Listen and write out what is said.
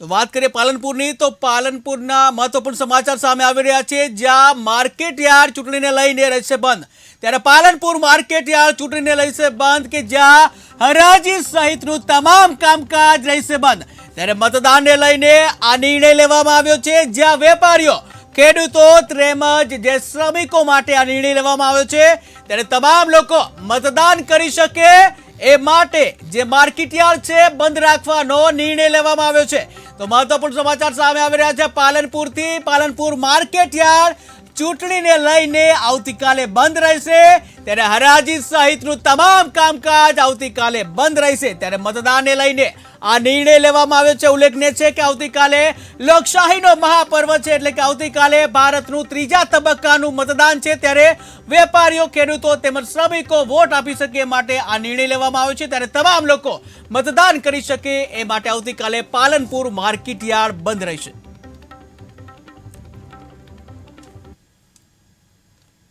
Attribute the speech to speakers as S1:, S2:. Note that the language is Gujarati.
S1: તો વાત કરીએ પાલનપુરની, તો પાલનપુરના મહત્વપૂર્ણ સમાચાર સામે આવી રહ્યા છે. જ્યાં માર્કેટ યાર્ડ ચૂંટણીને લઈને રહેશે બંધ. ત્યારે પાલનપુર માર્કેટ યાર્ડ ચૂંટણીને લઈશે બંધ કે જ્યાં હરાજી સહિતનું તમામ કામકાજ રહેશે બંધ. ત્યારે મતદાનને લઈને આ નિર્ણય લેવામાં આવ્યો છે. જ્યાં વેપારીઓ, ખેડૂતો, તેમજ જે શ્રમિકો માટે આ નિર્ણય લેવામાં આવ્યો છે, ત્યારે તમામ લોકો મતદાન કરી શકે એ માટે જે માર્કેટયાર્ડ છે, બંધ રાખવાનો નિર્ણય લેવામાં આવ્યો છે. તો મહત્વપૂર્ણ સમાચાર સામે આવી રહ્યા છે પાલનપુરથી. પાલનપુર માર્કેટયાર્ડ ચૂંટણીને લઈને આવતીકાલે બંધ રહેશે. ત્યારે હરાજી સહિતનું તમામ કામકાજ આવતીકાલે બંધ રહેશે. ત્યારે મતદાનને લઈને આ નિર્ણય લેવામાં આવ્યો છે. ઉલ્લેખનીય છે કે આવતીકાલે લોકશાહીનો મહાપર્વ છે. એટલે કે આવતીકાલે ભારતનું ત્રીજા તબક્કાનું મતદાન છે. ત્યારે વેપારીઓ, ખેડૂતો તેમજ શ્રમિકો વોટ આપી શકે માટે આ નિર્ણય લેવામાં આવ્યો છે. ત્યારે તમામ લોકો મતદાન કરી શકે એ માટે આવતીકાલે પાલનપુર માર્કેટ યાર્ડ બંધ રહેશે.